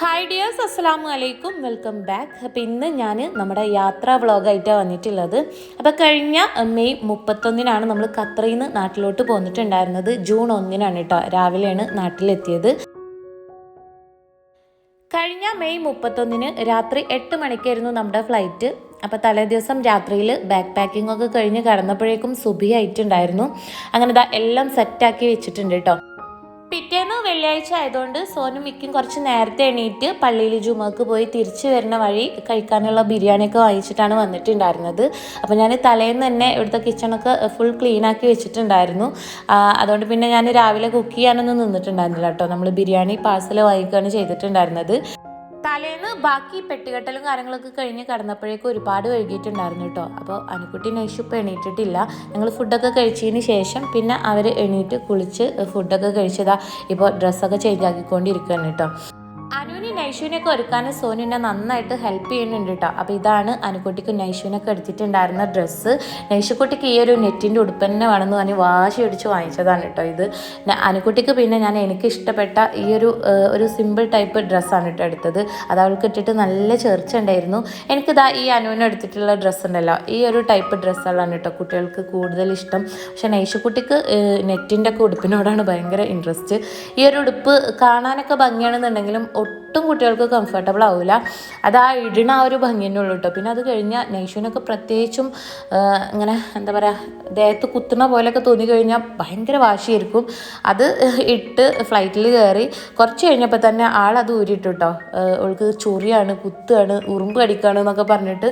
Hi dears അസ്സാം വലൈക്കും welcome back അപ്പോൾ ഇന്ന് ഞാൻ നമ്മുടെ യാത്രാ വ്ളോഗായിട്ടാണ് വന്നിട്ടുള്ളത്. അപ്പോൾ കഴിഞ്ഞ മെയ് മുപ്പത്തൊന്നിനാണ് നമ്മൾ ഖത്തറിൽ നിന്ന് നാട്ടിലോട്ട് പോന്നിട്ടുണ്ടായിരുന്നത്. ജൂൺ ഒന്നിനാണ് കേട്ടോ രാവിലെയാണ് നാട്ടിലെത്തിയത്. കഴിഞ്ഞ മെയ് മുപ്പത്തൊന്നിന് രാത്രി എട്ട് മണിക്കായിരുന്നു നമ്മുടെ ഫ്ലൈറ്റ്. അപ്പോൾ തലേ ദിവസം രാത്രിയിൽ ബാക്ക് പാക്കിംഗ് ഒക്കെ കഴിഞ്ഞ് കടന്നപ്പോഴേക്കും സുബി ആയിട്ടുണ്ടായിരുന്നു അങ്ങനെ ദാ എല്ലാം സെറ്റാക്കി വെച്ചിട്ടുണ്ട് കേട്ടോ വെള്ളിയാഴ്ച ആയതുകൊണ്ട് സോനും മിക്കും കുറച്ച് നേരത്തെ എണീറ്റ് പള്ളിയിൽ ജുമാക്ക് പോയി തിരിച്ചു വരുന്ന വഴി കഴിക്കാനുള്ള ബിരിയാണിയൊക്കെ വാങ്ങിച്ചിട്ടാണ് വന്നിട്ടുണ്ടായിരുന്നത്. അപ്പോൾ ഞാൻ തലേന്ന് തന്നെ ഇവിടുത്തെ കിച്ചണൊക്കെ ഫുൾ ക്ലീൻ ആക്കി വെച്ചിട്ടുണ്ടായിരുന്നു. അതുകൊണ്ട് പിന്നെ ഞാൻ രാവിലെ കുക്ക് ചെയ്യാനൊന്നും നിന്നിട്ടുണ്ടായിരുന്നില്ല കേട്ടോ. നമ്മൾ ബിരിയാണി പാഴ്സൽ വാങ്ങിക്കുകയാണ് ചെയ്തിട്ടുണ്ടായിരുന്നത്. തലേന്ന് ബാക്കി പെട്ടുകെട്ടലും കാര്യങ്ങളൊക്കെ കഴിഞ്ഞ് കടന്നപ്പോഴേക്കും ഒരുപാട് വൈകിട്ടുണ്ടായിരുന്നു കേട്ടോ. അപ്പോൾ അനുക്കുട്ടി നൈഷു ഇപ്പോൾ എണീറ്റിട്ടില്ല. ഞങ്ങൾ ഫുഡൊക്കെ കഴിച്ചതിന് ശേഷം പിന്നെ അവർ എണീറ്റ് കുളിച്ച് ഫുഡൊക്കെ കഴിച്ചതാ ഇപ്പോൾ ഡ്രസ്സൊക്കെ ചേഞ്ച് ആക്കിക്കൊണ്ടിരിക്കുകയാണ് കേട്ടോ. അനുവിന് നൈഷുവിനൊക്കെ ഒരുക്കാൻ സോനുവിനെ നന്നായിട്ട് ഹെൽപ്പ് ചെയ്യുന്നുണ്ട് കേട്ടോ അപ്പോൾ ഇതാണ് അനുക്കുട്ടിക്ക് നൈഷുവിനൊക്കെ എടുത്തിട്ടുണ്ടായിരുന്ന ഡ്രസ്സ് നൈഷുക്കുട്ടിക്ക് ഈ ഒരു നെറ്റിന്റെ ഉടുപ്പ് തന്നെ വേണമെന്ന് പറഞ്ഞ് വാശി അടിച്ച് വാങ്ങിച്ചതാണ് കേട്ടോ ഇത്. അനുക്കുട്ടിക്ക് പിന്നെ ഞാൻ എനിക്ക് ഇഷ്ടപ്പെട്ട ഈ ഒരു ഒരു സിമ്പിൾ ടൈപ്പ് ഡ്രസ്സാണ് കേട്ടോ എടുത്തത്. അത് അവൾക്ക് ഇട്ടിട്ട് നല്ല ചേർച്ച ഉണ്ടായിരുന്നു. എനിക്കിതാ ഈ അനുവിനെ എടുത്തിട്ടുള്ള ഡ്രസ്സ് ഉണ്ടല്ലോ. ഈ ഒരു ടൈപ്പ് ഡ്രസ്സുകളാണ് കേട്ടോ കുട്ടികൾക്ക് കൂടുതൽ ഇഷ്ടം. പക്ഷേ നൈഷുക്കുട്ടിക്ക് നെറ്റിന്റെ ഒക്കെ ഉടുപ്പിനോടാണ് ഭയങ്കര ഇൻട്രസ്റ്റ് ഈ ഒരു ഉടുപ്പ് കാണാനൊക്കെ ഭംഗിയാണെന്നുണ്ടെങ്കിലും ഒട്ടും കുട്ടികൾക്ക് കംഫർട്ടബിൾ ആവില്ല അത് ആ ഇടണ ആ ഒരു ഭംഗി ഉള്ളൂ കേട്ടോ പിന്നെ അത് കഴിഞ്ഞാൽ നൈഷുവിനൊക്കെ പ്രത്യേകിച്ചും ഇങ്ങനെ എന്താ പറയുക ദേഹത്ത് കുത്തുന്ന പോലെയൊക്കെ തോന്നി കഴിഞ്ഞാൽ ഭയങ്കര വാശിയായിരിക്കും. അത് ഇട്ട് ഫ്ലൈറ്റിൽ കയറി കുറച്ച് കഴിഞ്ഞപ്പോൾ തന്നെ ആളത് ഊരിയിട്ടു കേട്ടോ അവൾക്ക് ചൊറിയാണ് കുത്തുകയാണ് ഉറുമ്പ് കടിക്കുകയാണ് എന്നൊക്കെ പറഞ്ഞിട്ട്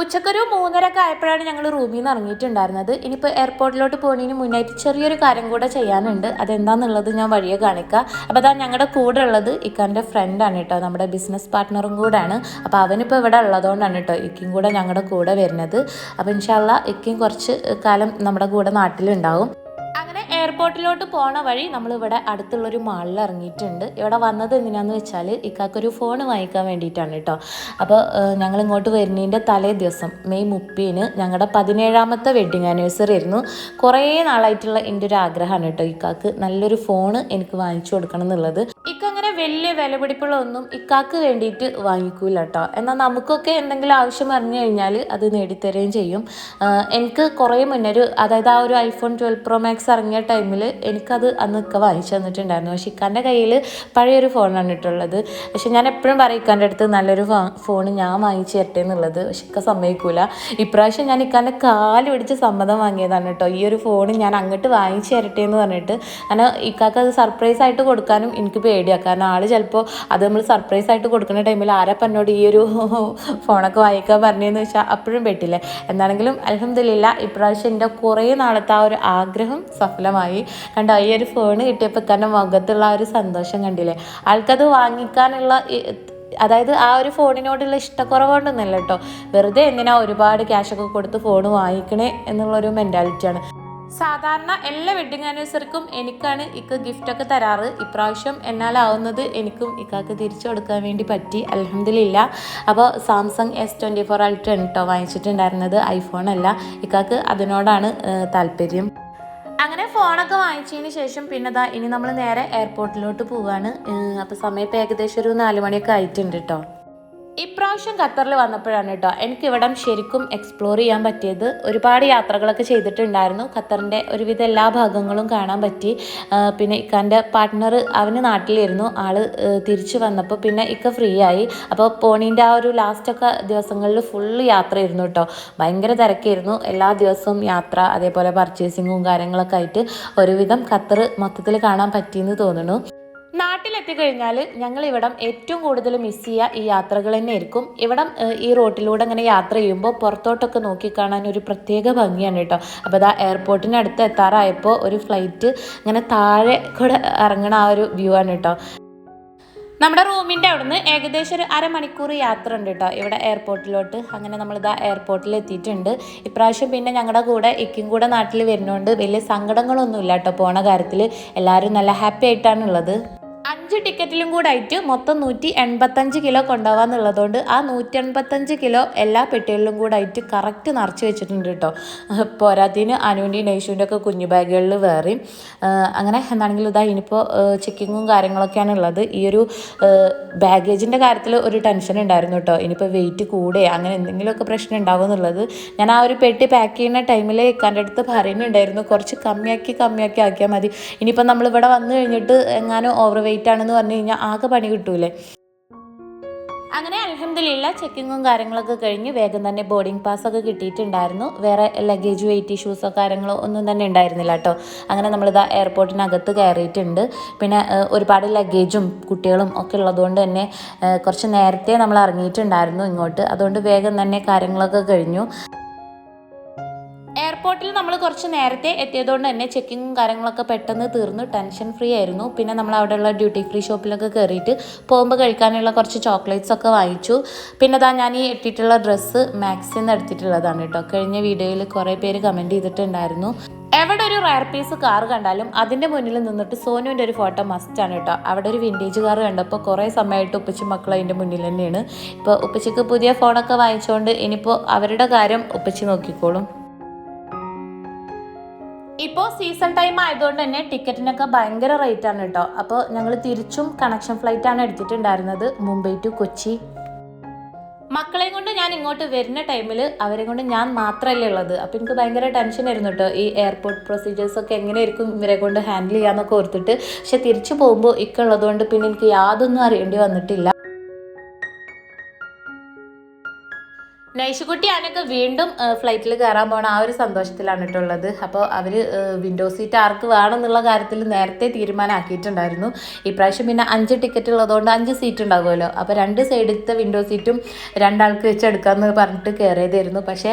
ഉച്ചക്കൊരു മൂന്നരക്കെ ആയപ്പോഴാണ് ഞങ്ങൾ റൂമിൽ നിന്ന് ഇറങ്ങിയിട്ടുണ്ടായിരുന്നത്. ഇനിയിപ്പോൾ എയർപോർട്ടിലോട്ട് പോകുന്നതിന് മുന്നായിട്ട് ചെറിയൊരു കാര്യം കൂടെ ചെയ്യാനുണ്ട്. അതെന്താണെന്നുള്ളത് ഞാൻ വഴിയെ കാണിക്കാം. അപ്പോൾ അതാ ഞങ്ങളുടെ കൂടെ ഉള്ളത് ഇക്കാന്റെ ഫ്രണ്ടാണ് കേട്ടോ. നമ്മുടെ ബിസിനസ് പാർട്ട്ണറും കൂടെയാണ് അപ്പോൾ അവനിപ്പോൾ ഇവിടെ ഉള്ളതുകൊണ്ടാണ് കേട്ടോ ഇക്കും കൂടെ ഞങ്ങളുടെ കൂടെ വരുന്നത്. അപ്പോൾ ഇൻഷാല്ല ഇക്കും കുറച്ച് കാലം നമ്മുടെ കൂടെ നാട്ടിലുണ്ടാവും. എയർപോർട്ടിലോട്ട് പോണ വഴി നമ്മൾ ഇവിടെ അടുത്തുള്ളൊരു മാളിൽ ഇറങ്ങിയിട്ടുണ്ട് ഇവിടെ വന്നത് എന്തിനാന്ന് വെച്ചാൽ ഇക്കാക്കൊരു ഫോൺ വാങ്ങിക്കാൻ വേണ്ടിയിട്ടാണ് കേട്ടോ. അപ്പോൾ ഞങ്ങൾ ഇങ്ങോട്ട് വരുന്നതിന്റെ തലേ ദിവസം മെയ് മുപ്പതിന് ഞങ്ങളുടെ പതിനേഴാമത്തെ വെഡ്ഡിങ് ആനിവേഴ്സറി ആയിരുന്നു. കുറേ നാളായിട്ടുള്ള എന്റെ ഒരു ആഗ്രഹമാണ് കേട്ടോ ഇക്കാക്ക് നല്ലൊരു ഫോണ് എനിക്ക് വാങ്ങിച്ചു കൊടുക്കണം എന്നുള്ളത്. ഇക്ക അങ്ങനെ വലിയ വിലപിടിപ്പുള്ള ഒന്നും ഇക്കാക്ക് വേണ്ടിയിട്ട് വാങ്ങിക്കൂല കേട്ടോ എന്നാൽ നമുക്കൊക്കെ എന്തെങ്കിലും ആവശ്യം പറഞ്ഞു കഴിഞ്ഞാൽ അത് നേടിത്തരുകയും ചെയ്യും. എനിക്ക് കുറേ മുന്നേ ഒരു അതായത് ആ ഒരു ഐഫോൺ ട്വൽവ് പ്രോ മാക്സ് ഇറങ്ങിയ ടൈമിൽ എനിക്കത് അന്ന് ഇക്ക വാങ്ങിച്ചു തന്നിട്ടുണ്ടായിരുന്നു. പക്ഷെ ഇക്കാന്റെ കയ്യിൽ പഴയൊരു ഫോണാണ് ഇട്ടുള്ളത്. പക്ഷെ ഞാൻ എപ്പോഴും പറയും ഇക്കാന്റെ അടുത്ത് നല്ലൊരു ഫോൺ ഞാൻ വാങ്ങിച്ചു തരട്ടെ എന്നുള്ളത്. പക്ഷെ ഇക്ക സമ്മതിക്കൂല. ഇപ്രാവശ്യം ഞാൻ ഇക്കാന്റെ കാൽ പിടിച്ച് സമ്മതം വാങ്ങിയതാണ് കേട്ടോ. ഈ ഒരു ഫോൺ ഞാൻ അങ്ങോട്ട് വാങ്ങിച്ചു തരട്ടെ എന്ന് പറഞ്ഞിട്ട്. കാരണം ഇക്കാക്ക് അത് സർപ്രൈസ് ആയിട്ട് കൊടുക്കാനും എനിക്ക് പേടിയാണ് ആൾ ചിലപ്പോൾ അത് നമ്മൾ സർപ്രൈസ് ആയിട്ട് കൊടുക്കുന്ന ടൈമിൽ ആരപ്പം എന്നോട് ഈ ഒരു ഫോണൊക്കെ വായിക്കാൻ പറഞ്ഞതെന്ന് വെച്ചാൽ അപ്പോഴും പറ്റില്ലേ എന്താണെങ്കിലും അലഹമില്ല ഇപ്രാവശ്യം എന്റെ കുറേ നാളത്തെ ആ ഒരു ആഗ്രഹം സഫലമായി. കണ്ടോ ഈ ഒരു ഫോൺ കിട്ടിയപ്പോൾ തന്നെ മുഖത്തുള്ള ആ ഒരു സന്തോഷം കണ്ടില്ലേ? ആൾക്കത് വാങ്ങിക്കാനുള്ള അതായത് ആ ഒരു ഫോണിനോടുള്ള ഇഷ്ടക്കുറവുകൊണ്ടൊന്നുമല്ല കേട്ടോ. വെറുതെ എന്തിനാ ഒരുപാട് ക്യാഷൊക്കെ കൊടുത്ത് ഫോൺ വാങ്ങിക്കണേ എന്നുള്ളൊരു മെന്റാലിറ്റിയാണ് സാധാരണ എല്ലാ വെഡിങ് ആനിവേഴ്സറിക്കും എനിക്കാണ് ഇക്ക ഗിഫ്റ്റ് ഒക്കെ തരാറ്. ഇപ്രാവശ്യം എന്നാലാവുന്നത് എനിക്കും ഇക്കാക്ക് തിരിച്ചു കൊടുക്കാൻ വേണ്ടി പറ്റി. അലഹമില്ല അപ്പോൾ Samsung S twenty four ultra കേട്ടോ വാങ്ങിച്ചിട്ടുണ്ടായിരുന്നത് ഐഫോൺ അല്ല. ഇക്കാക്ക് അതിനോടാണ് താല്പര്യം. അങ്ങനെ ഫോണൊക്കെ വാങ്ങിച്ചതിന് ശേഷം പിന്നെ ദാ ഇനി നമ്മൾ നേരെ എയർപോർട്ടിലോട്ട് പോവാണ്. അപ്പോൾ സമയത്ത് ഏകദേശം ഒരു നാല് മണിയൊക്കെ ആയിട്ടുണ്ട് കേട്ടോ ഇപ്രാവശ്യം ഖത്തറിൽ വന്നപ്പോഴാണ് കേട്ടോ എനിക്ക് ഇവിടം ശരിക്കും എക്സ്പ്ലോർ ചെയ്യാൻ പറ്റിയത്. ഒരുപാട് യാത്രകളൊക്കെ ചെയ്തിട്ടുണ്ടായിരുന്നു. ഖത്തറിന്റെ ഒരുവിധ എല്ലാ ഭാഗങ്ങളും കാണാൻ പറ്റി. പിന്നെ ഇക്കാന്റെ പാർട്ട്ണർ അവന് നാട്ടിലിരുന്നു. ഏ, തിരിച്ചു വന്നപ്പോൾ പിന്നെ ഇക്ക ഫ്രീ ആയി. അപ്പോൾ പോണീന്റെ ആ ഒരു ലാസ്റ്റൊക്കെ ദിവസങ്ങളിൽ ഫുള്ള് യാത്രയായിരുന്നു കേട്ടോ ഭയങ്കര തിരക്കായിരുന്നു. എല്ലാ ദിവസവും യാത്ര അതേപോലെ പർച്ചേസിങ്ങും കാര്യങ്ങളൊക്കെ ആയിട്ട് ഒരുവിധം ഖത്തർ മൊത്തത്തിൽ കാണാൻ പറ്റിയെന്ന് തോന്നുന്നു. നാട്ടിലെത്തിക്കഴിഞ്ഞാൽ ഞങ്ങൾ ഇവിടം ഏറ്റവും കൂടുതൽ മിസ് ചെയ്യുക ഈ യാത്രകൾ തന്നെ ആയിരിക്കും. ഇവിടം ഈ റോട്ടിലൂടെ അങ്ങനെ യാത്ര ചെയ്യുമ്പോൾ പുറത്തോട്ടൊക്കെ നോക്കിക്കാണാൻ ഒരു പ്രത്യേക ഭംഗിയാണ് കേട്ടോ. അപ്പോൾ ഇതാ എയർപോർട്ടിനടുത്ത് എത്താറായപ്പോൾ ഒരു ഫ്ലൈറ്റ് ഇങ്ങനെ താഴെ കൂടെ ഇറങ്ങണ ആ ഒരു വ്യൂ ആണ് കേട്ടോ. നമ്മുടെ റൂമിന്റെ അവിടുന്ന് ഏകദേശം ഒരു അരമണിക്കൂർ യാത്ര ഉണ്ട് കേട്ടോ ഇവിടെ എയർപോർട്ടിലോട്ട് അങ്ങനെ നമ്മളിതാ എയർപോർട്ടിൽ എത്തിയിട്ടുണ്ട്. ഇപ്രാവശ്യം പിന്നെ ഞങ്ങളുടെ കൂടെ ഇക്കും കൂടെ നാട്ടിൽ വരുന്നതുകൊണ്ട് വലിയ സങ്കടങ്ങളൊന്നുമില്ല കേട്ടോ പോണ കാര്യത്തിൽ എല്ലാവരും നല്ല ഹാപ്പി ആയിട്ടാണുള്ളത് അഞ്ച് ടിക്കറ്റിലും കൂടെ ആയിട്ട് മൊത്തം നൂറ്റി എൺപത്തഞ്ച് കിലോ കൊണ്ടുപോകാന്നുള്ളതുകൊണ്ട് ആ നൂറ്റി എൺപത്തഞ്ച് കിലോ എല്ലാ പെട്ടികളിലും കൂടെ ആയിട്ട് കറക്റ്റ് നിറച്ച് വെച്ചിട്ടുണ്ട് കേട്ടോ. പോരാത്തിന് അനുവിന്റെയും നൈഷുവിന്റെ ഒക്കെ കുഞ്ഞു ബാഗുകളിൽ വേറെയും അങ്ങനെ എന്താണെങ്കിലും ഇതാ ഇനിയിപ്പോൾ ചെക്കിങ്ങും കാര്യങ്ങളൊക്കെയാണ് ഉള്ളത്. ഈ ഒരു ബാഗേജിന്റെ കാര്യത്തിൽ ഒരു ടെൻഷൻ ഉണ്ടായിരുന്നു കേട്ടോ. ഇനിയിപ്പോൾ വെയിറ്റ് കൂടെ അങ്ങനെ എന്തെങ്കിലുമൊക്കെ പ്രശ്നം ഉണ്ടാവും എന്നുള്ളത്. ഞാൻ ആ ഒരു പെട്ടി പാക്ക് ചെയ്യുന്ന ടൈമിൽ ഇക്കാന്റെ അടുത്ത് പറയുന്നുണ്ടായിരുന്നു. കുറച്ച് കമ്മിയാക്കി കമ്മിയാക്കി ആക്കിയാൽ മതി. ഇനിയിപ്പോൾ നമ്മളിവിടെ വന്നു കഴിഞ്ഞിട്ട് എങ്ങാനും ഓവർ വെയിറ്റ് ആണെന്ന് പറഞ്ഞു കഴിഞ്ഞാൽ ആകെ പണി കിട്ടൂലേ. അങ്ങനെ അലഹമില്ല ചെക്കിങ്ങും കാര്യങ്ങളൊക്കെ കഴിഞ്ഞ് വേഗം തന്നെ ബോർഡിംഗ് പാസ് ഒക്കെ കിട്ടിയിട്ടുണ്ടായിരുന്നു. വേറെ ലഗേജ് വെയിറ്റ് ഇഷ്യൂസോ കാര്യങ്ങളോ ഒന്നും തന്നെ ഉണ്ടായിരുന്നില്ല കേട്ടോ. അങ്ങനെ നമ്മളിതാ എയർപോർട്ടിനകത്ത് കയറിയിട്ടുണ്ട്. പിന്നെ ഒരുപാട് ലഗേജും കുട്ടികളും ഒക്കെ ഉള്ളതുകൊണ്ട് തന്നെ കുറച്ച് നേരത്തെ നമ്മൾ ഇറങ്ങിയിട്ടുണ്ടായിരുന്നു ഇങ്ങോട്ട്. അതുകൊണ്ട് വേഗം തന്നെ കാര്യങ്ങളൊക്കെ കഴിഞ്ഞു. എയർപോർട്ടിൽ നമ്മൾ കുറച്ച് നേരത്തെ എത്തിയതുകൊണ്ട് തന്നെ ചെക്കിങ്ങും കാര്യങ്ങളൊക്കെ പെട്ടെന്ന് തീർന്നു. ടെൻഷൻ ഫ്രീ ആയിരുന്നു. പിന്നെ നമ്മൾ അവിടെയുള്ള ഡ്യൂട്ടി ഫ്രീ ഷോപ്പിലൊക്കെ കയറിയിട്ട് പോകുമ്പോൾ കഴിക്കാനുള്ള കുറച്ച് ചോക്ലേറ്റ്സ് ഒക്കെ വാങ്ങിച്ചു. പിന്നെ അതാ ഞാൻ ഈ ഇട്ടിട്ടുള്ള ഡ്രസ്സ് മാക്സിൽ നിന്ന് എടുത്തിട്ടുള്ളതാണ് കേട്ടോ. കഴിഞ്ഞ വീഡിയോയിൽ കുറേ പേര് കമന്റ് ചെയ്തിട്ടുണ്ടായിരുന്നു. എവിടെ ഒരു റയർ പീസ് കാർ കണ്ടാലും അതിന്റെ മുന്നിൽ നിന്നിട്ട് സോനുവിന്റെ ഒരു ഫോട്ടോ മസ്റ്റ് ആണ് കേട്ടോ. അവിടെ ഒരു വിന്റേജ് കാർ കണ്ടപ്പോൾ കുറേ സമയമായിട്ട് ഉപ്പച്ചി മക്കൾ അതിന്റെ മുന്നിൽ തന്നെയാണ്. ഇപ്പോൾ ഉപ്പച്ചിക്ക് പുതിയ ഫോണൊക്കെ വാങ്ങിച്ചുകൊണ്ട് ഇനിയിപ്പോൾ അവരുടെ കാര്യം ഉപ്പച്ചി നോക്കിക്കോളും. ഇപ്പോൾ സീസൺ ടൈം ആയതുകൊണ്ട് തന്നെ ടിക്കറ്റിനൊക്കെ ഭയങ്കര റേറ്റ് ആണ് കേട്ടോ അപ്പോൾ ഞങ്ങൾ തിരിച്ചും കണക്ഷൻ ഫ്ലൈറ്റ് ആണ് എടുത്തിട്ടുണ്ടായിരുന്നത്. മുംബൈ ടു കൊച്ചി. മക്കളെയും കൊണ്ട് ഞാൻ ഇങ്ങോട്ട് വരുന്ന ടൈമിൽ അവരെ കൊണ്ട് ഞാൻ മാത്രമല്ലേ ഉള്ളത്. അപ്പോൾ എനിക്ക് ഭയങ്കര ടെൻഷൻ ആയിരുന്നു കേട്ടോ ഈ എയർപോർട്ട് പ്രൊസീജിയേഴ്സൊക്കെ എങ്ങനെയായിരിക്കും ഇവരെ കൊണ്ട് ഹാൻഡിൽ ചെയ്യാമെന്നൊക്കെ ഓർത്തിട്ട്. പക്ഷെ തിരിച്ചു പോകുമ്പോൾ ഇക്കുള്ളതുകൊണ്ട് പിന്നെ എനിക്ക് യാതൊന്നും അറിയേണ്ടി വന്നിട്ടില്ല. നൈഷുകുട്ടി ഞാനൊക്കെ വീണ്ടും ഫ്ലൈറ്റിൽ കയറാൻ പോകണം ആ ഒരു സന്തോഷത്തിലാണ് കേട്ടുള്ളത് അപ്പോൾ അവർ വിൻഡോ സീറ്റ് ആർക്ക് വേണം എന്നുള്ള കാര്യത്തിൽ നേരത്തെ തീരുമാനമാക്കിയിട്ടുണ്ടായിരുന്നു. ഇപ്രാവശ്യം പിന്നെ അഞ്ച് ടിക്കറ്റ് ഉള്ളതുകൊണ്ട് അഞ്ച് സീറ്റ് ഉണ്ടാകുമല്ലോ അപ്പോൾ രണ്ട് സൈഡിലത്തെ വിൻഡോ സീറ്റും രണ്ടാൾക്ക് വെച്ച് എടുക്കാമെന്ന് പറഞ്ഞിട്ട് കയറിയതായിരുന്നു. പക്ഷേ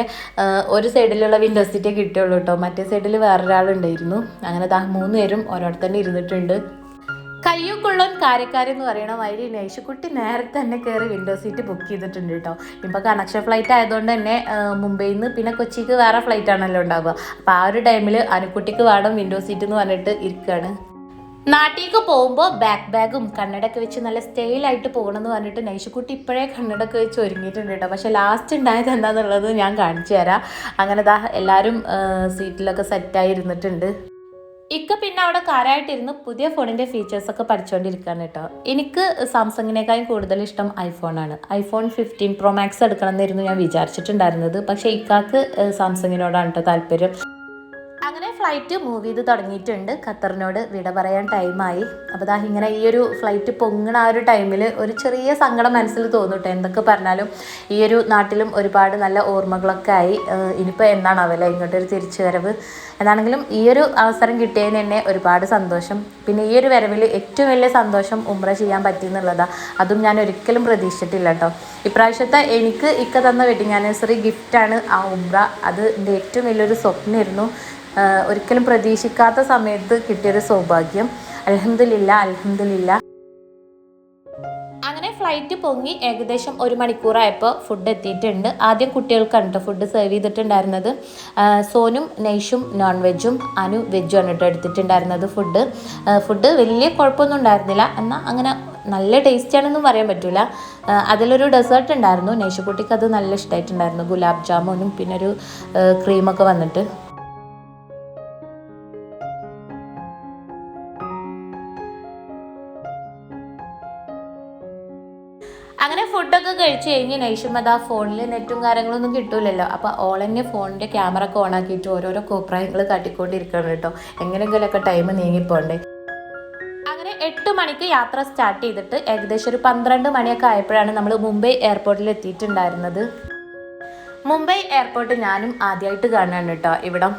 ഒരു സൈഡിലുള്ള വിൻഡോ സീറ്റേ കിട്ടിയുള്ളൂ കേട്ടോ. മറ്റേ സൈഡിൽ വേറൊരാളുണ്ടായിരുന്നു. അങ്ങനെ ദാ മൂന്ന് പേരും ഓരോരുത്തന്നെ തന്നെ ഇരുന്നിട്ടുണ്ട്. കയ്യും കാര്യക്കാരെന്ന് പറയണ മാതിരി നൈഷുക്കുട്ടി നേരത്തെ തന്നെ കയറി വിൻഡോ സീറ്റ് ബുക്ക് ചെയ്തിട്ടുണ്ട് കേട്ടോ. ഇപ്പോൾ കണക്ഷൻ ഫ്ലൈറ്റ് ആയതുകൊണ്ട് തന്നെ മുംബൈയിൽ നിന്ന് പിന്നെ കൊച്ചിക്ക് വേറെ ഫ്ലൈറ്റ് ആണല്ലോ ഉണ്ടാവുക. അപ്പോൾ ആ ഒരു ടൈമിൽ അനുക്കുട്ടിക്ക് വേണം വിൻഡോ സീറ്റ് എന്ന് പറഞ്ഞിട്ട് ഇരിക്കുകയാണ് നാട്ടിലേക്ക് പോകുമ്പോൾ ബാക്ക് ബാഗും കണ്ണടൊക്കെ വെച്ച് നല്ല സ്റ്റൈലായിട്ട് പോകണമെന്ന് പറഞ്ഞിട്ട് നൈഷുക്കുട്ടി ഇപ്പോഴേ കണ്ണടൊക്കെ വെച്ച് ഒരുങ്ങിയിട്ടുണ്ട് കേട്ടോ. പക്ഷേ ലാസ്റ്റ് ഉണ്ടായത് എന്താണെന്നുള്ളത് ഞാൻ കാണിച്ചു തരാം. അങ്ങനെ ദാ എല്ലാവരും സീറ്റിലൊക്കെ സെറ്റായി ഇരുന്നിട്ടുണ്ട്. ഇക്ക പിന്നെ അവിടെ കാരായിട്ടിരുന്ന് പുതിയ ഫോണിന്റെ ഫീച്ചേഴ്സ് ഒക്കെ പഠിച്ചുകൊണ്ടിരിക്കുകയാണ് കേട്ടോ. എനിക്ക് സാംസങ്ങിനേക്കാളും കൂടുതൽ ഇഷ്ടം ഐഫോണാണ് ഐഫോൺ ഫിഫ്റ്റീൻ പ്രോ മാക്സ് എടുക്കണം എന്നായിരുന്നു ഞാൻ വിചാരിച്ചിട്ടുണ്ടായിരുന്നത്. പക്ഷേ ഇക്കാക്ക് സാംസങ്ങിനോടാണ് കേട്ടോ താല്പര്യം. അങ്ങനെ ഫ്ലൈറ്റ് മൂവ് ചെയ്ത് തുടങ്ങിയിട്ടുണ്ട്. ഖത്തറിനോട് വിട പറയാൻ ടൈമായി അപ്പോൾ ദാ ഇങ്ങനെ ഈ ഒരു ഫ്ലൈറ്റ് പൊങ്ങണ ആ ഒരു ടൈമിൽ ഒരു ചെറിയ സങ്കടം മനസ്സിൽ തോന്നിട്ടെ. എന്തൊക്കെ പറഞ്ഞാലും ഈ ഒരു നാട്ടിലും ഒരുപാട് നല്ല ഓർമ്മകളൊക്കെ ആയി. ഇനിയിപ്പോൾ എന്നാണ് അവലെ ഇങ്ങോട്ടൊരു തിരിച്ചു വരവ് എന്നാണെങ്കിലും ഈ ഒരു അവസരം കിട്ടിയതിന് തന്നെ ഒരുപാട് സന്തോഷം. പിന്നെ ഈ ഒരു വരവിൽ ഏറ്റവും വലിയ സന്തോഷം ഉമ്ര ചെയ്യാൻ പറ്റി എന്നുള്ളതാണ് അതും ഞാൻ ഒരിക്കലും പ്രതീക്ഷിച്ചിട്ടില്ല കേട്ടോ ഇപ്രാവശ്യത്തെ എനിക്ക് ഇക്ക തന്ന വെഡിങ് ആനിവേഴ്സറി ഗിഫ്റ്റാണ് ആ ഉമ്ര അത് എന്റെ ഏറ്റവും വലിയൊരു സ്വപ്നമായിരുന്നു. ഒരിക്കലും പ്രതീക്ഷിക്കാത്ത സമയത്ത് കിട്ടിയൊരു സൗഭാഗ്യം. അലഹമില്ല അലഹമില്ല അങ്ങനെ ഫ്ലൈറ്റ് പൊങ്ങി ഏകദേശം ഒരു മണിക്കൂറായപ്പോൾ ഫുഡ് എത്തിയിട്ടുണ്ട്. ആദ്യം കുട്ടികൾക്കാണ് കേട്ടോ ഫുഡ് സെർവ് ചെയ്തിട്ടുണ്ടായിരുന്നത്. സോനും നെയ്ഷും നോൺ വെജും അനു വെജും ആണ് കേട്ടോ എടുത്തിട്ടുണ്ടായിരുന്നത് ഫുഡ് ഫുഡ് വലിയ കുഴപ്പമൊന്നും ഉണ്ടായിരുന്നില്ല. എന്നാൽ അങ്ങനെ നല്ല ടേസ്റ്റ് ആണെന്നും പറയാൻ പറ്റില്ല അതിലൊരു ഡെസേർട്ട് ഉണ്ടായിരുന്നു. നെയ്ഷുക്കുട്ടിക്ക് അത് നല്ല ഇഷ്ടമായിട്ടുണ്ടായിരുന്നു ഗുലാബ് ജാമുനും പിന്നെ ഒരു ക്രീമൊക്കെ വന്നിട്ട്. കഴിച്ച് കഴിഞ്ഞ് ആ ഫോണിൽ നെറ്റും കാര്യങ്ങളൊന്നും കിട്ടൂലല്ലോ. അപ്പോൾ ഓൾ തന്നെ ഫോണിന്റെ ക്യാമറ ഒക്കെ ഓൺ ആക്കിയിട്ട് ഓരോരോ കോപ്രായങ്ങൾ കാട്ടിക്കൊണ്ടിരിക്കണം കേട്ടോ. എങ്ങനെയെങ്കിലുമൊക്കെ ടൈം നീങ്ങിപ്പോണ്ടേ. അങ്ങനെ എട്ട് മണിക്ക് യാത്ര സ്റ്റാർട്ട് ചെയ്തിട്ട് ഏകദേശം ഒരു പന്ത്രണ്ട് മണിയൊക്കെ ആയപ്പോഴാണ് നമ്മൾ മുംബൈ എയർപോർട്ടിൽ എത്തിയിട്ടുണ്ടായിരുന്നത്. മുംബൈ എയർപോർട്ട് ഞാനും ആദ്യമായിട്ട് കാണാണ് കേട്ടോ. ഇവിടം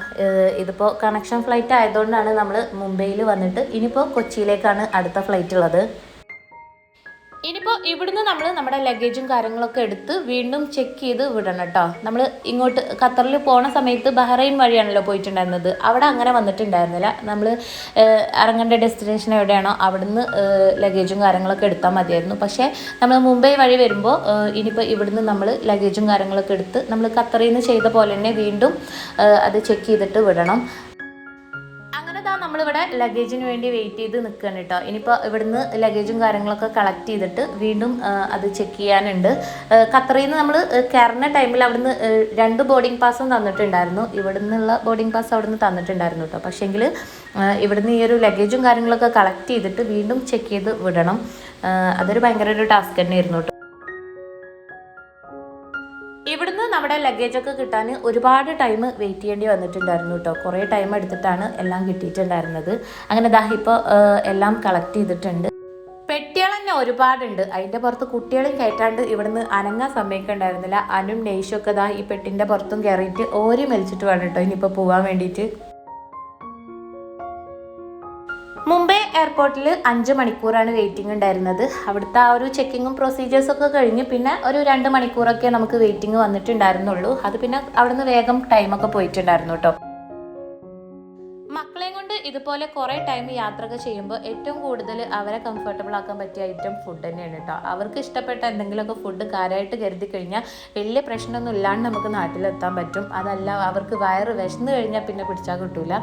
ഇതിപ്പോൾ കണക്ഷൻ ഫ്ലൈറ്റ് ആയതുകൊണ്ടാണ് നമ്മൾ മുംബൈയിൽ വന്നിട്ട് ഇനിയിപ്പോൾ കൊച്ചിയിലേക്കാണ് അടുത്ത ഫ്ലൈറ്റ് ഉള്ളത്. ഇനിയിപ്പോൾ ഇവിടുന്ന് നമ്മൾ നമ്മുടെ ലഗേജും കാര്യങ്ങളൊക്കെ എടുത്ത് വീണ്ടും ചെക്ക് ചെയ്ത് വിടണം കേട്ടോ. നമ്മൾ ഇങ്ങോട്ട് ഖത്തറിൽ പോണ സമയത്ത് ബഹ്റൈൻ വഴിയാണല്ലോ പോയിട്ടുണ്ടായിരുന്നത്. അവിടെ അങ്ങനെ വന്നിട്ടുണ്ടായിരുന്നില്ല. നമ്മൾ ഇറങ്ങേണ്ട ഡെസ്റ്റിനേഷൻ എവിടെയാണോ അവിടുന്ന് ലഗേജും കാര്യങ്ങളൊക്കെ എടുത്താൽ മതിയായിരുന്നു. പക്ഷേ നമ്മൾ മുംബൈ വഴി വരുമ്പോൾ ഇനിയിപ്പോൾ ഇവിടുന്ന് നമ്മൾ ലഗേജും കാര്യങ്ങളൊക്കെ എടുത്ത് നമ്മൾ ഖത്തറിൽ നിന്ന് ചെയ്ത പോലെ തന്നെ വീണ്ടും അത് ചെക്ക് ചെയ്തിട്ട് വിടണം. അങ്ങനെ താ നമ്മളിവിടെ ലഗേജിന് വേണ്ടി വെയിറ്റ് ചെയ്ത് നിൽക്കുകയാണ് കേട്ടോ ഇനിയിപ്പോൾ ഇവിടുന്ന് ലഗേജും കാര്യങ്ങളൊക്കെ കളക്ട് ചെയ്തിട്ട് വീണ്ടും അത് ചെക്ക് ചെയ്യാനുണ്ട്. ഖത്തറിൽ നിന്ന് നമ്മൾ കയറുന്ന ടൈമിൽ അവിടുന്ന് രണ്ട് ബോർഡിംഗ് പാസും തന്നിട്ടുണ്ടായിരുന്നു. ഇവിടുന്നുള്ള ബോർഡിംഗ് പാസ് അവിടുന്ന് തന്നിട്ടുണ്ടായിരുന്നു കേട്ടോ പക്ഷേങ്കിൽ ഇവിടുന്ന് ഈ ഒരു ലഗേജും കാര്യങ്ങളൊക്കെ കളക്ട് ചെയ്തിട്ട് വീണ്ടും ചെക്ക് ചെയ്ത് വിടണം. അതൊരു ഭയങ്കര ഒരു ടാസ്ക് തന്നെയായിരുന്നു കേട്ടോ ഇവിടുന്ന് നമ്മുടെ ലഗേജ് ഒക്കെ കിട്ടാൻ ഒരുപാട് ടൈം വെയിറ്റ് ചെയ്യേണ്ടി വന്നിട്ടുണ്ടായിരുന്നു കേട്ടോ കുറേ ടൈം എടുത്തിട്ടാണ് എല്ലാം കിട്ടിയിട്ടുണ്ടായിരുന്നത്. അങ്ങനെ ദാ ഇപ്പോൾ എല്ലാം കളക്ട് ചെയ്തിട്ടുണ്ട്. പെട്ടികൾ തന്നെ ഒരുപാടുണ്ട്. അതിന്റെ പുറത്ത് കുട്ടികളും കയറ്റാണ്ട് ഇവിടുന്ന് അനങ്ങാൻ സമ്മതിക്കണ്ടായിരുന്നില്ല അനും നെയ്ഷും ഒക്കെ ദാ ഈ പെട്ടിന്റെ പുറത്തും കയറിയിട്ട് ഓരി മരിച്ചിട്ട് വേണം കേട്ടോ ഇനിയിപ്പോൾ പോകാൻ വേണ്ടിയിട്ട്. മുംബൈ എയർപോർട്ടിൽ അഞ്ച് മണിക്കൂറാണ് വെയിറ്റിംഗ് ഉണ്ടായിരുന്നത്. അവിടുത്തെ ആ ഒരു ചെക്കിങ്ങും പ്രൊസീജിയേഴ്സ് ഒക്കെ കഴിഞ്ഞ് പിന്നെ ഒരു രണ്ട് മണിക്കൂറൊക്കെ നമുക്ക് വെയിറ്റിംഗ് വന്നിട്ടുണ്ടായിരുന്നുള്ളൂ. അത് പിന്നെ അവിടുന്ന് വേഗം ടൈമൊക്കെ പോയിട്ടുണ്ടായിരുന്നു കേട്ടോ ഇതുപോലെ കുറേ ടൈം യാത്രയൊക്കെ ചെയ്യുമ്പോൾ ഏറ്റവും കൂടുതൽ അവരെ കംഫർട്ടബിൾ ആക്കാൻ പറ്റിയ ഐറ്റം ഫുഡ് തന്നെയാണ് കേട്ടോ. അവർക്ക് ഇഷ്ടപ്പെട്ട എന്തെങ്കിലുമൊക്കെ ഫുഡ് കാര്യമായിട്ട് കരുതി കഴിഞ്ഞാൽ വലിയ പ്രശ്നമൊന്നും ഇല്ലാണ്ട് നമുക്ക് നാട്ടിലെത്താൻ പറ്റും. അതല്ല അവർക്ക് വയറ് വിശന്ന് കഴിഞ്ഞാൽ പിന്നെ പിടിച്ചാൽ കിട്ടൂല.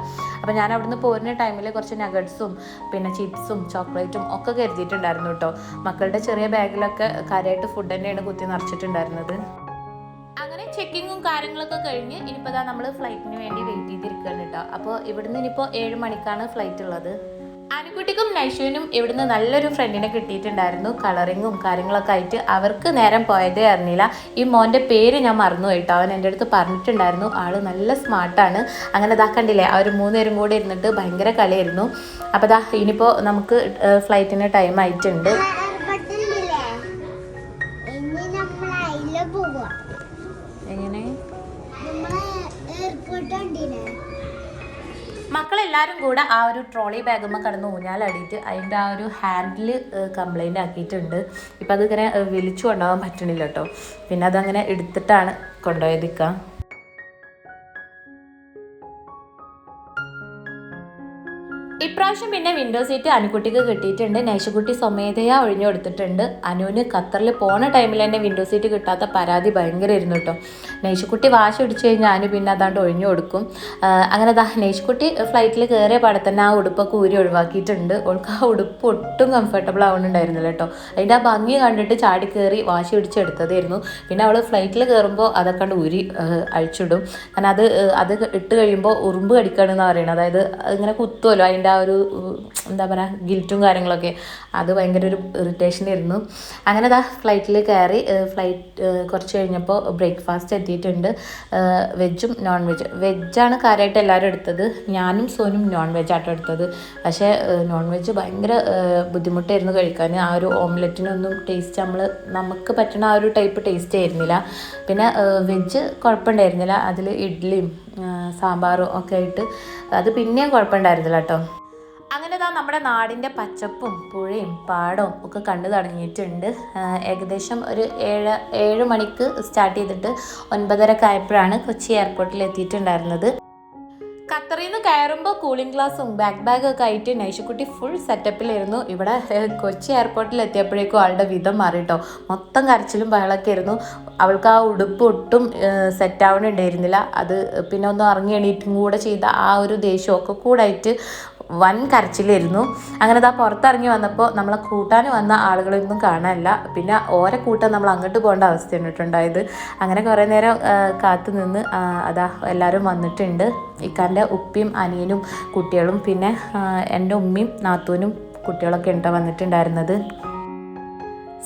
അപ്പോൾ ഞാൻ അവിടുന്ന് പോരുന്ന ടൈമിൽ കുറച്ച് നഗറ്റ്സും പിന്നെ ചിപ്സും ചോക്ലേറ്റും ഒക്കെ കരുതിയിട്ടുണ്ടായിരുന്നു കേട്ടോ. മക്കളുടെ ചെറിയ ബാഗിലൊക്കെ കാര്യമായിട്ട് ഫുഡ് തന്നെയാണ് കുത്തി നിറച്ചിട്ടുണ്ടായിരുന്നത്. ചെക്കിങ്ങും കാര്യങ്ങളൊക്കെ കഴിഞ്ഞ് ഇനിയിപ്പോൾ നമ്മൾ ഫ്ലൈറ്റിന് വേണ്ടി വെയിറ്റ് ചെയ്തിരിക്കുകയാണ് കേട്ടോ. അപ്പോൾ ഇവിടുന്ന് ഇനിയിപ്പോൾ ഏഴ് മണിക്കാണ് ഫ്ലൈറ്റ് ഉള്ളത്. അനുകുട്ടിക്കും നൈഷുവിനും ഇവിടുന്ന് നല്ലൊരു ഫ്രണ്ടിനെ കിട്ടിയിട്ടുണ്ടായിരുന്നു. കളറിങ്ങും കാര്യങ്ങളൊക്കെ ആയിട്ട് അവർക്ക് നേരം പോയതേ അറിഞ്ഞില്ല. ഈ മോന്റെ പേര് ഞാൻ മറന്നു കേട്ടോ. അവൻ എന്റെ അടുത്ത് പറഞ്ഞിട്ടുണ്ടായിരുന്നു. ആൾ നല്ല സ്മാർട്ടാണ് അങ്ങനെ ഇതാ കണ്ടില്ലേ അവർ മൂന്നുപേരും കൂടെ ഇരുന്നിട്ട് ഭയങ്കര കളിയായിരുന്നു. അപ്പോൾ ദാ ഇനിയിപ്പോൾ നമുക്ക് ഫ്ലൈറ്റിന് ടൈം ആയിട്ടുണ്ട്. മക്കളെല്ലാവരും കൂടെ ആ ഒരു ട്രോളി ബാഗുമ്മ കടന്ന് ഊഞ്ഞാലടിയിട്ട് അതിന്റെ ആ ഒരു ഹാൻഡിൽ കംപ്ലൈന്റ് ആക്കിയിട്ടുണ്ട്. ഇപ്പം അതിങ്ങനെ വിളിച്ചു കൊണ്ടുപോകാൻ പറ്റണില്ല കേട്ടോ പിന്നെ അതങ്ങനെ എടുത്തിട്ടാണ് കൊണ്ടുപോയതിക്കാം ഇപ്രാവശ്യം പിന്നെ വിൻഡോ സീറ്റ് അനുകുട്ടിക്ക് കിട്ടിയിട്ടുണ്ട്. നൈഷക്കുട്ടി സ്വമേധയാ ഒഴിഞ്ഞു കൊടുത്തിട്ടുണ്ട് അനുവിന് ഖത്തറിൽ പോണ ടൈമിൽ തന്നെ വിൻഡോ സീറ്റ് കിട്ടാത്ത പരാതി ഭയങ്കര ഇരുന്നു കേട്ടോ നൈഷക്കുട്ടി വാശി പിടിച്ചു കഴിഞ്ഞാൽ അനു പിന്നെ അതാണ്ട് ഒഴിഞ്ഞു കൊടുക്കും അങ്ങനെ ദാ നൈഷക്കുട്ടി ഫ്ലൈറ്റിൽ കയറിയ പാടെ തന്നെ ആ ഉടുപ്പൊക്കെ ഊരി ഒഴിവാക്കിയിട്ടുണ്ട്. ഓൾക്ക് ആ ഉടുപ്പ് ഒട്ടും കംഫർട്ടബിൾ ആവുന്നുണ്ടായിരുന്നില്ല കേട്ടോ അതിന്റെ ആ ഭംഗി കണ്ടിട്ട് ചാടി കയറി വാശി പിടിച്ചെടുത്തതായിരുന്നു പിന്നെ അവൾ ഫ്ലൈറ്റിൽ കയറുമ്പോൾ അതൊക്കെ കണ്ട് ഊരി അഴിച്ചിടും. കാരണം അത് അത് ഇട്ട് കഴിയുമ്പോൾ ഉറുമ്പ് കടിക്കണമെന്നാണ് പറയുന്നത്. അതായത് ഇങ്ങനെ കുത്തുമല്ലോ അതിന്റെ ആ ഒരു എന്താ പറയുക ഗിൽറ്റും കാര്യങ്ങളൊക്കെ. അത് ഭയങ്കര ഒരു ഇറിറ്റേഷൻ ആയിരുന്നു. അങ്ങനെ ദാ ഫ്ലൈറ്റിൽ കയറി ഫ്ലൈറ്റ് കുറച്ച് കഴിഞ്ഞപ്പോൾ ബ്രേക്ക്ഫാസ്റ്റ് എത്തിയിട്ടുണ്ട്. വെജും നോൺ വെജ് വെജാണ് കാര്യമായിട്ട് എല്ലാവരും എടുത്തത്. ഞാനും സോനും നോൺ വെജ് ആട്ടോ എടുത്തത്. പക്ഷേ നോൺ വെജ് ഭയങ്കര ബുദ്ധിമുട്ടായിരുന്നു കഴിക്കാൻ. ആ ഒരു ഓംലെറ്റിനൊന്നും ടേസ്റ്റ് നമ്മൾ നമുക്ക് പറ്റുന്ന ആ ഒരു ടൈപ്പ് ടേസ്റ്റ് ആയിരുന്നില്ല. പിന്നെ വെജ് കുഴപ്പമുണ്ടായിരുന്നില്ല. അതിൽ ഇഡ്ഡലിയും സാമ്പാറും ഒക്കെ ഇട്ട് അത് പിന്നെയും കുഴപ്പമുണ്ടായിരുന്നില്ല കേട്ടോ. അങ്ങനെ താ നമ്മുടെ നാടിന്റെ പച്ചപ്പും പുഴയും പാടവും ഒക്കെ കണ്ടു തുടങ്ങിയിട്ടുണ്ട്. ഏകദേശം ഒരു ഏഴ് ഏഴ് മണിക്ക് സ്റ്റാർട്ട് ചെയ്തിട്ട് ഒൻപതരക്ക് ആയപ്പോഴാണ് കൊച്ചി എയർപോർട്ടിൽ എത്തിയിട്ടുണ്ടായിരുന്നത്. ഖത്തറിൽ നിന്ന് കയറുമ്പോൾ കൂളിംഗ് ഗ്ലാസും ബാക്ക് ബാഗ് ഒക്കെ ആയിട്ട് നൈഷക്കുട്ടി ഫുൾ സെറ്റപ്പിലായിരുന്നു ഇവിടെ കൊച്ചി എയർപോർട്ടിൽ എത്തിയപ്പോഴേക്കും ആളുടെ വിധം മാറിട്ടോ. മൊത്തം കരച്ചിലും ബഹളമൊക്കെ ആയിരുന്നു. അവൾക്ക് ആ ഉടുപ്പ് ഒട്ടും സെറ്റാവണുണ്ടായിരുന്നില്ല അത് പിന്നെ ഒന്ന് ഇറങ്ങി എണീറ്റും കൂടെ ചെയ്ത ആ ഒരു ദേഷ്യമൊക്കെ കൂടായിട്ട് വൻ കരച്ചിലായിരുന്നു അങ്ങനെ ഇതാ പുറത്തിറങ്ങി വന്നപ്പോൾ നമ്മളെ കൂട്ടാൻ വന്ന ആളുകളൊന്നും കാണാനില്ല. പിന്നെ ഓരെ കൂട്ടാൻ നമ്മൾ അങ്ങോട്ട് പോകേണ്ട അവസ്ഥയാണ് അങ്ങനെ കുറേ നേരം കാത്തു നിന്ന് അതാ എല്ലാവരും വന്നിട്ടുണ്ട്. ഇക്കാന്റെ ഉപ്പിയും അനിയനും കുട്ടികളും പിന്നെ എന്റെ ഉമ്മയും നാത്തൂനും കുട്ടികളൊക്കെ ഉണ്ടോ വന്നിട്ടുണ്ടായിരുന്നത്.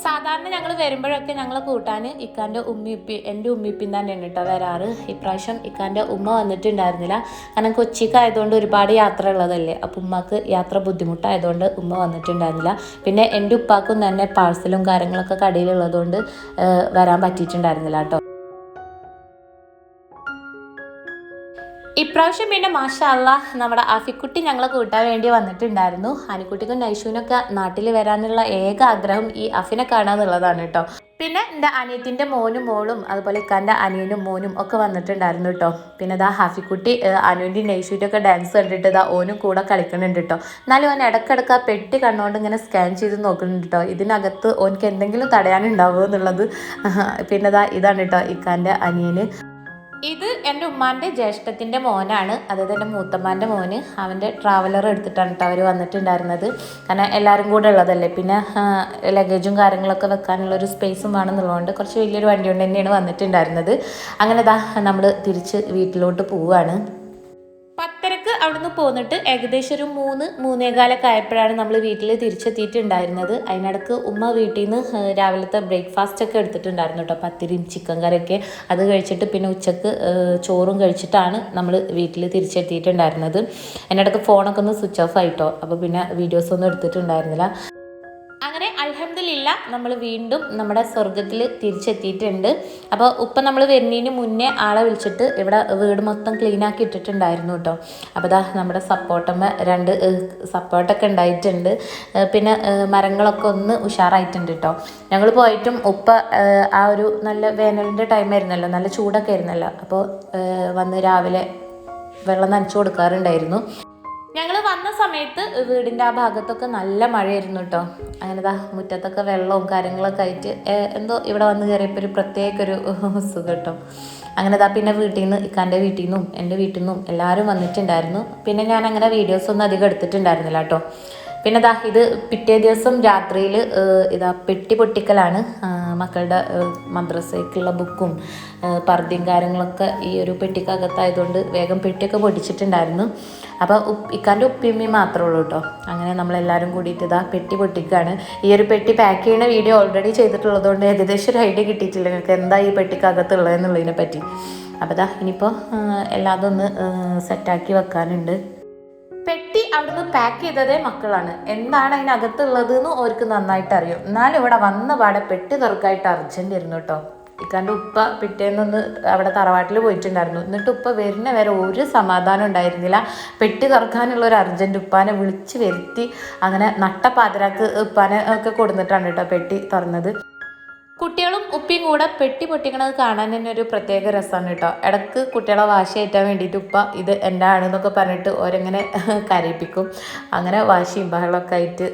സാധാരണ ഞങ്ങൾ വരുമ്പോഴൊക്കെ ഞങ്ങൾ കൂട്ടാൻ ഇക്കാന്റെ ഉമ്മിപ്പി എന്റെ ഉമ്മിപ്പിൻ തന്നെയാണ് കേട്ടോ വരാറ്. ഇപ്രാവശ്യം ഇക്കാന്റെ ഉമ്മ വന്നിട്ടുണ്ടായിരുന്നില്ല. കാരണം കൊച്ചിക്ക് ആയതുകൊണ്ട് ഒരുപാട് യാത്ര ഉള്ളതല്ലേ അപ്പം ഉമ്മക്ക് യാത്ര ബുദ്ധിമുട്ടായതുകൊണ്ട് ഉമ്മ വന്നിട്ടുണ്ടായിരുന്നില്ല. പിന്നെ എന്റെ ഉപ്പാക്കും തന്നെ പാഴ്സലും കാര്യങ്ങളൊക്കെ കടയിലുള്ളതുകൊണ്ട് വരാൻ പറ്റിയിട്ടുണ്ടായിരുന്നില്ല കേട്ടോ. ഇപ്രാവശ്യം പിന്നെ മാഷല്ല നമ്മുടെ ആഫിക്കുട്ടി ഞങ്ങളെ കൂട്ടാൻ വേണ്ടി വന്നിട്ടുണ്ടായിരുന്നു. ആനിക്കുട്ടിക്കും നൈഷുവിനൊക്കെ നാട്ടിൽ വരാനുള്ള ഏക ആഗ്രഹം ഈ അഫിനെ കാണാന്നുള്ളതാണ് കേട്ടോ. പിന്നെ എന്റെ അനിയത്തിന്റെ മോനും മോളും അതുപോലെ ഇക്കാന്റെ അനിയനും മോനും ഒക്കെ വന്നിട്ടുണ്ടായിരുന്നു കേട്ടോ. പിന്നെ ഇതാ ഹാഫിക്കുട്ടി അനുവിന്റെ നൈഷുവിന്റെ ഒക്കെ ഡാൻസ് കണ്ടിട്ട് ഇതാ ഓനും കൂടെ കളിക്കുന്നുണ്ട് കേട്ടോ. എന്നാലും ഓൻ ഇടക്കിടക്ക് ആ പെട്ടി കണ്ണുകൊണ്ട് ഇങ്ങനെ സ്കാൻ ചെയ്ത് നോക്കുന്നുണ്ട് കേട്ടോ. ഇതിനകത്ത് ഓനക്ക് എന്തെങ്കിലും തടയാനുണ്ടാവുമോ എന്നുള്ളത്? പിന്നെ ഇതാ ഇതാണ് കേട്ടോ ഇക്കാന്റെ അനിയന്. ഇത് എന്റെ ഉമ്മാന്റെ ജ്യേഷ്ഠത്തിന്റെ മോനാണ്. അതായത് എന്റെ മൂത്തമ്മാന്റെ മോന്. അവന്റെ ട്രാവലർ എടുത്തിട്ടാണ് കേട്ടോ അവർ വന്നിട്ടുണ്ടായിരുന്നത്. കാരണം എല്ലാവരും കൂടെ ഉള്ളതല്ലേ. പിന്നെ ലഗേജും കാര്യങ്ങളൊക്കെ വെക്കാനുള്ളൊരു സ്പേസും വേണമെന്നുള്ളതുകൊണ്ട് കുറച്ച് വലിയൊരു വണ്ടി കൊണ്ട് തന്നെയാണ് വന്നിട്ടുണ്ടായിരുന്നത്. അങ്ങനെ ദാ നമ്മൾ തിരിച്ച് വീട്ടിലോട്ട് പോവുകയാണ്. അവിടുന്ന് പോന്നിട്ട് ഏകദേശം ഒരു മൂന്ന് മൂന്നേകാലൊക്കെ ആയപ്പോഴാണ് നമ്മൾ വീട്ടിൽ തിരിച്ചെത്തിയിട്ടുണ്ടായിരുന്നത്. അതിനിടക്ക് ഉമ്മ വീട്ടിൽ നിന്ന് രാവിലത്തെ ബ്രേക്ക്ഫാസ്റ്റ് ഒക്കെ എടുത്തിട്ടുണ്ടായിരുന്നു കേട്ടോ. പത്തിരിയും ചിക്കൻ കറിയൊക്കെ. അത് കഴിച്ചിട്ട് പിന്നെ ഉച്ചയ്ക്ക് ചോറും കഴിച്ചിട്ടാണ് നമ്മൾ വീട്ടിൽ തിരിച്ചെത്തിയിട്ടുണ്ടായിരുന്നത്. അതിനിടക്ക് ഫോണൊക്കെ ഒന്ന് സ്വിച്ച് ഓഫ് ആയിട്ടോ. അപ്പോൾ പിന്നെ വീഡിയോസ് ഒന്നും എടുത്തിട്ടുണ്ടായിരുന്നില്ല. അൽഹംദുലില്ല നമ്മൾ വീണ്ടും നമ്മുടെ സ്വർഗത്തിൽ തിരിച്ചെത്തിയിട്ടുണ്ട്. അപ്പോൾ ഉപ്പ നമ്മൾ വരുന്നതിന് മുന്നേ ആളെ വിളിച്ചിട്ട് ഇവിടെ വീട് മൊത്തം ക്ലീൻ ആക്കി ഇട്ടിട്ടുണ്ടായിരുന്നു കേട്ടോ. അപ്പോൾ ദാ നമ്മുടെ സപ്പോർട്ടമ്മ രണ്ട് സപ്പോർട്ടൊക്കെ ഉണ്ടായിട്ടുണ്ട്. പിന്നെ മരങ്ങളൊക്കെ ഒന്ന് ഉഷാറായിട്ടുണ്ട് കേട്ടോ. ഞങ്ങൾ പോയിട്ടും ഉപ്പ ആ ഒരു നല്ല വേനലിന്റെ ടൈം ആയിരുന്നല്ലോ നല്ല ചൂടൊക്കെ ആയിരുന്നല്ലോ. അപ്പോൾ വന്ന് രാവിലെ വെള്ളം നനച്ചു കൊടുക്കാറുണ്ടായിരുന്നു. ഞങ്ങൾ വന്ന സമയത്ത് വീടിന്റെ ആ ഭാഗത്തൊക്കെ നല്ല മഴയായിരുന്നു കേട്ടോ അങ്ങനെ ദാ മുറ്റത്തൊക്കെ വെള്ളവും കാര്യങ്ങളൊക്കെ ആയിട്ട് എന്തോ ഇവിടെ വന്ന് കയറിയപ്പോൾ ഒരു പ്രത്യേക ഒരു സുഖം കേട്ടോ അങ്ങനെ ദാ പിന്നെ വീട്ടിൽ നിന്ന് ഇക്കാന്റെ വീട്ടിൽ നിന്നും എന്റെ വീട്ടിൽ നിന്നും എല്ലാവരും വന്നിട്ടുണ്ടായിരുന്നു. പിന്നെ ഞാൻ അങ്ങനെ വീഡിയോസ് ഒന്നും അധികം എടുത്തിട്ടുണ്ടായിരുന്നില്ല കേട്ടോ പിന്നെ ദാ ഇത് പിറ്റേ ദിവസം രാത്രിയിൽ ഇതാ പെട്ടി പൊട്ടിക്കലാണ്. മക്കളുടെ മദ്രസയ്ക്കുള്ള ബുക്കും പർദ്യം കാര്യങ്ങളൊക്കെ ഈ ഒരു പെട്ടിക്കകത്തായതുകൊണ്ട് വേഗം പെട്ടിയൊക്കെ പൊട്ടിച്ചിട്ടുണ്ടായിരുന്നു അപ്പോൾ ഇക്കാന്റെ ഉപ്പിയമ്മയും മാത്രമേ ഉള്ളൂ കേട്ടോ അങ്ങനെ നമ്മളെല്ലാവരും കൂടിയിട്ട് ഇതാ പെട്ടി പൊട്ടിക്കുകയാണ് ഈ ഒരു പെട്ടി പാക്ക് ചെയ്യുന്ന വീഡിയോ ഓൾറെഡി ചെയ്തിട്ടുള്ളതുകൊണ്ട് ഏകദേശം ഒരു ഐഡിയ കിട്ടിയിട്ടില്ല നിങ്ങൾക്ക് എന്താ ഈ പെട്ടിക്കകത്തുള്ളത് എന്നുള്ളതിനെ പറ്റി. അപ്പോൾ ഇതാ ഇനിയിപ്പോൾ എല്ലാതും ഒന്ന് സെറ്റാക്കി വെക്കാനുണ്ട്. പെട്ടി അവിടുന്ന് പാക്ക് ചെയ്തതേ മക്കളാണ്. എന്താണ് അതിനകത്തുള്ളത് എന്ന് അവർക്ക് നന്നായിട്ട് അറിയും. എന്നാലും ഇവിടെ വന്ന പാടെ പെട്ടി തുറക്കായിട്ട് അർജന്റ് ഇരുന്നു കേട്ടോ. ഇക്കാണ്ട് ഉപ്പ പിറ്റേന്നൊന്ന് അവിടെ തറവാട്ടിൽ പോയിട്ടുണ്ടായിരുന്നു. എന്നിട്ട് ഉപ്പ വരുന്ന വരെ ഒരു സമാധാനം ഉണ്ടായിരുന്നില്ല. പെട്ടി തുറക്കാനുള്ള ഒരു അർജന്റ് ഉപ്പാനെ വിളിച്ച് വരുത്തി അങ്ങനെ നട്ടപ്പാതിരാക്ക് ഉപ്പാനെ ഒക്കെ കൊടുത്തിട്ടാണ് കേട്ടോ പെട്ടി തുറന്നത്. കുട്ടികളും ഉപ്പയും കൂടെ പെട്ടി പൊട്ടിക്കണത് കാണാൻ തന്നെ ഒരു പ്രത്യേക രസമാണ് കേട്ടോ. ഇടയ്ക്ക് കുട്ടികളെ വാശി കയറ്റാൻ വേണ്ടിയിട്ട് ഉപ്പ ഇത് എന്താണ് എന്നൊക്കെ പറഞ്ഞിട്ട് ഓരങ്ങനെ കരയിപ്പിക്കും. അങ്ങനെ വാശിയും ബഹളമൊക്കെ ആയിട്ട്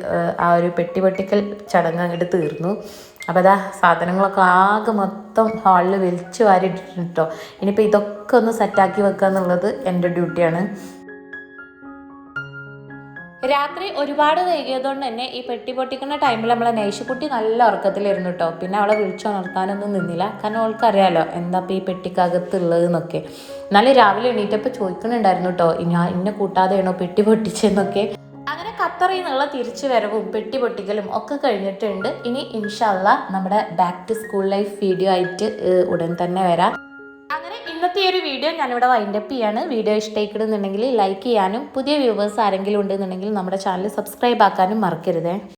ആ ഒരു പെട്ടി പൊട്ടിക്കൽ ചടങ്ങ് അങ്ങോട്ട് തീർന്നു. അപ്പോൾ അതാ സാധനങ്ങളൊക്കെ ആകെ മൊത്തം ഹാളിൽ വലിച്ചു വാരിട്ടിട്ടുണ്ട് കേട്ടോ. ഇനിയിപ്പോൾ ഇതൊക്കെ ഒന്ന് സെറ്റാക്കി വെക്കുക എന്നുള്ളത് എന്റെ ഡ്യൂട്ടിയാണ് രാത്രി ഒരുപാട് വൈകിയതുകൊണ്ട് തന്നെ ഈ പെട്ടി പൊട്ടിക്കുന്ന ടൈമിൽ നമ്മളെ നേശുക്കുട്ടി നല്ല ഉറക്കത്തിലിരുന്നു കേട്ടോ പിന്നെ അവളെ വിളിച്ചുണർത്താനൊന്നും നിന്നില്ല. കാരണം അവൾക്ക് അറിയാലോ എന്താ ഈ പെട്ടിക്കകത്തുള്ളത് എന്നൊക്കെ എന്നാലും രാവിലെ എണീറ്റപ്പോൾ ചോദിക്കുന്നുണ്ടായിരുന്നു കേട്ടോ ഞാൻ ഇന്നെ കൂട്ടാതെയാണോ പെട്ടി പൊട്ടിച്ചെന്നൊക്കെ അങ്ങനെ ഖത്തറിൽ നിന്നുള്ള തിരിച്ചു വരവും പെട്ടി പൊട്ടിക്കലും ഒക്കെ കഴിഞ്ഞിട്ടുണ്ട്. ഇനി ഇൻഷല്ല നമ്മുടെ back to school life video ആയിട്ട് ഉടൻ തന്നെ വരാം. ഇന്നത്തെ ഒരു വീഡിയോ ഞാനിവിടെ വൈൻഡപ്പ് ചെയ്യാണ്. വീഡിയോ ഇഷ്ടമായിക്കണമെന്നുണ്ടെങ്കിൽ ലൈക്ക് ചെയ്യാനും പുതിയ വ്യൂവേഴ്സ് ആരെങ്കിലും ഉണ്ടെന്നുണ്ടെങ്കിൽ നമ്മുടെ ചാനൽ സബ്സ്ക്രൈബ് ആക്കാനും മറക്കരുതേ.